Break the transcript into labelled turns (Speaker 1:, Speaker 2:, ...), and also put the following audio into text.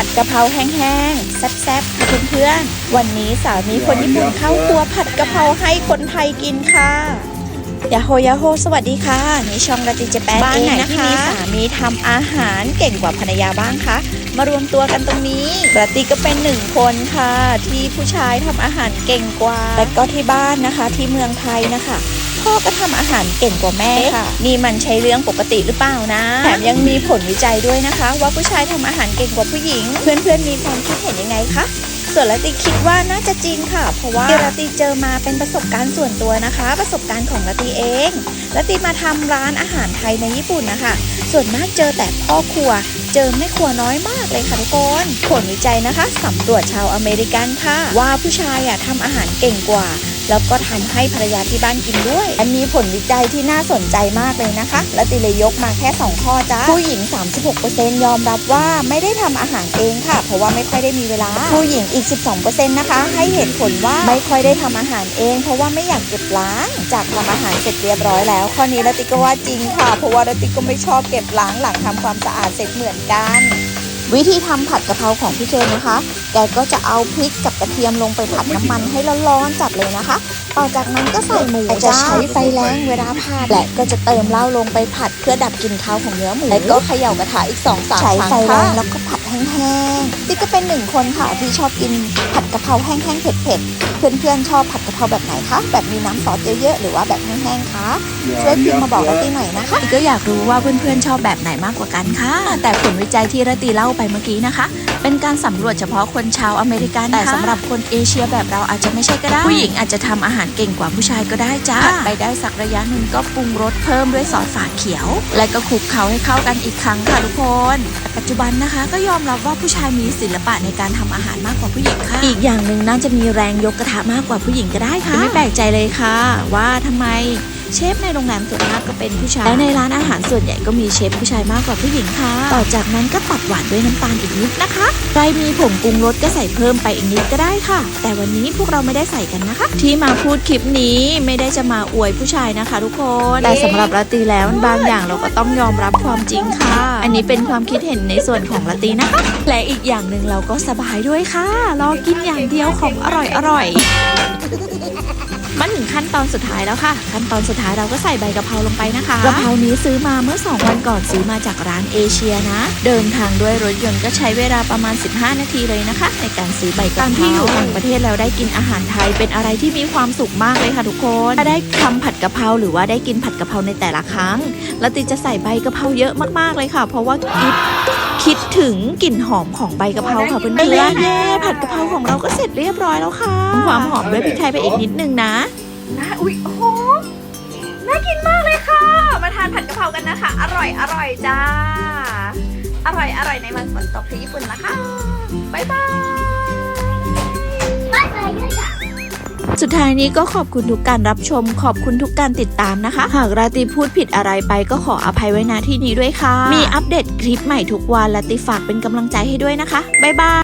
Speaker 1: ผัดกะเพราแห้งๆ แซ่บๆค่ะเพื่อนๆ วันนี้สามีคนญี่ปุ่นเข้าครัวผัดกะเพราให้คนไทยกินค่ะยาโฮยาโฮสวัสดีค่ะนี่ช่องราติเจแปน
Speaker 2: บ้าน
Speaker 1: เอง
Speaker 2: ไหน
Speaker 1: นะ
Speaker 2: ที่
Speaker 1: คะ
Speaker 2: มี
Speaker 1: สามีทำอาหารเก่งกว่าภรรยาบ้างคะมารวมตัวกันตรงนี้ราติก็เป็นหนึ่งคนค่ะ ที่ผู้ชายทำอาหารเก่งกว่า และก็ที่บ้านนะคะที่เมืองไทยนะคะ พ่อก็ทำอาหารเก่งกว่าแม่ค่ะ นี่มันใช่เรื่องปกติหรือเปล่านะ แถมยังมีผลวิจัยด้วยนะคะ ว่าผู้ชายทำอาหารเก่งกว่าผู้หญิง เพื่อนๆมีความคิดเห็นยังไงคะส่วนลาติคิดว่าน่าจะจริงค่ะ เพราะว่าที่ลาติเจอมาเป็นประสบการณ์ส่วนตัวนะคะ ประสบการณ์ของลาติเองลาติมาทำร้านอาหารไทยในญี่ปุ่นนะคะ ส่วนมากเจอแต่พ่อครัว เจอแม่ครัวน้อยมากเลยค่ะทุกคนผลวิจัยนะคะสำรวจชาวอเมริกันค่ะ ว่าผู้ชายอะทำอาหารเก่งกว่า แล้วก็ทำให้ภรรยาที่บ้านกินด้วย อันนี้ผลวิจัยที่น่าสนใจมากเลยนะคะ และติเลยยกมาแค่ 2 ข้อจ้าผู้หญิง 36%ยอมรับว่าไม่ได้ทำอาหารเองค่ะ เพราะว่าไม่ค่อยได้มีเวลา ผู้หญิงอีก 12%นะคะ ให้เหตุผลว่าไม่ค่อยได้ทำอาหารเอง เพราะว่าไม่อยากเก็บล้าง จากทำอาหารเสร็จเรียบร้อยแล้ว ข้อนี้ละติก็ว่าจริงค่ะ เพราะว่าละติก็ไม่ชอบเก็บล้างหลังทำความสะอาดเสร็จเหมือนกัน วิธีทำผัดกะเพราของพี่เชนนะคะ แกก็จะเอาพริกกับกระเทียมลงไปผัดน้ำมันให้ร้อนๆจัดเลยนะคะ ต่อจากนั้นก็ใส่หมูจะใช้ไฟแรงเวลาผัดและก็จะเติมเหล้าลงไปผัดเพื่อดับกลิ่นคาวของเนื้อหมูและก็เขย่ากระทะอีก2อสามครั้งใช้ไฟแรงแล้วก็ผัดแห้งๆติ๊กก็เป็นหนึ่งคนค่ะที่ชอบกินผัดกะเพราแห้งๆเผ็ดๆเพื่อนๆชอบผัดกะเพราแบบไหนคะแบบมีน้ำซอสเยอะๆหรือว่าแบบแห้งๆคะช่วยพิมพ์มาบอกเราตีหน่อยนะคะ
Speaker 2: ก็อยากรู้ว่าเพื่อนๆชอบแบบไหนมากกว่ากันค่ะแต่ผลวิจัยที่ระตีเล่าไปเมื่อกี้นะคะ เป็นการสำรวจเฉพาะคนชาวอเมริกันแต่สำหรับคนเอเชียแบบเราอาจจะไม่ใช่ก็ได้ ผู้หญิงอาจจะทำอาหารเก่งกว่าผู้ชายก็ได้จ้าไปได้สักระยะหนึ่งก็ปรุงรสเพิ่มด้วยซอสฝาเขียว และก็คลุกเคล้าให้เข้ากันอีกครั้งค่ะทุกคนแต่ปัจจุบันนะคะ ก็ยอมรับว่าผู้ชายมีศิลปะในการทำอาหารมากกว่าผู้หญิงค่ะอีกอย่างหนึ่งน่าจะมีแรงยกกระทะมากกว่าผู้หญิงก็ได้ค่ะไม่แปลกใจเลยค่ะ ว่าทำไม เชฟในโรงแรมส่วนมากก็เป็นผู้ชาย และในร้านอาหารส่วนใหญ่ก็มีเชฟผู้ชายมากกว่าผู้หญิงค่ะ ต่อจากนั้นก็ตัดหวานด้วยน้ำตาลอีกนิดนะคะ ใครมีผงปรุงรสก็ใส่เพิ่มไปอีกนิดก็ได้ค่ะ แต่วันนี้พวกเราไม่ได้ใส่กันนะคะ ที่มาพูดคลิปนี้ไม่ได้จะมาอวยผู้ชายนะคะ ทุกคน แต่สำหรับลาตีแล้วบางอย่างเราก็ต้องยอมรับความจริงค่ะ อันนี้เป็นความคิดเห็นในส่วนของลาตีนะคะ และอีกอย่างหนึ่งเราก็สบายด้วยค่ะ รอกินอย่างเดียวของอร่อยอร่อยๆ มาถึงขั้นตอนสุดท้ายแล้วค่ะ ขั้นตอนสุดท้ายเราก็ใส่ใบกะเพราลงไปนะคะกะเพรานี้ซื้อมาเมื่อ 2 วันก่อนซื้อมาจากร้านเอเชียนะ เดินทางด้วยรถยนต์ก็ใช้เวลาประมาณ 15 นาทีเลยนะคะ ในการซื้อใบกะเพราที่อยู่ต่างประเทศแล้วได้กินอาหารไทยเป็นอะไรที่มีความสุขมากเลยค่ะทุกคนได้ทำผัดกะเพราหรือว่าได้กินผัดกะเพราในแต่ละครั้ง แล้วติจะใส่ใบกะเพราเยอะมากๆเลยค่ะ เพราะว่าคิด คิดถึงกลิ่นหอมของใบกะเพราค่ะเพื่อนๆเย้ผัดกะเพราของเราก็เสร็จเรียบร้อยแล้วค่ะความหอมด้วยพริกไทยไปอีกนิดนึงนะ
Speaker 1: นะอุ๊ยโอ้โหน่ากินมากเลยค่ะ มาทานผัดกะเพรากันนะคะ อร่อยอร่อยจ้า อร่อยอร่อยในวันฝนตกที่ญี่ปุ่นนะคะบ๊ายบาย
Speaker 2: สุดท้ายนี้ก็ขอบคุณทุกการรับชม ขอบคุณทุกการติดตามนะคะ หากราตรีพูดผิดอะไรไปก็ขออภัยไว้ณที่นี้ด้วยค่ะ มีอัปเดตคลิปใหม่ทุกวันและติฝากเป็นกำลังใจให้ด้วยนะคะ บ๊ายบาย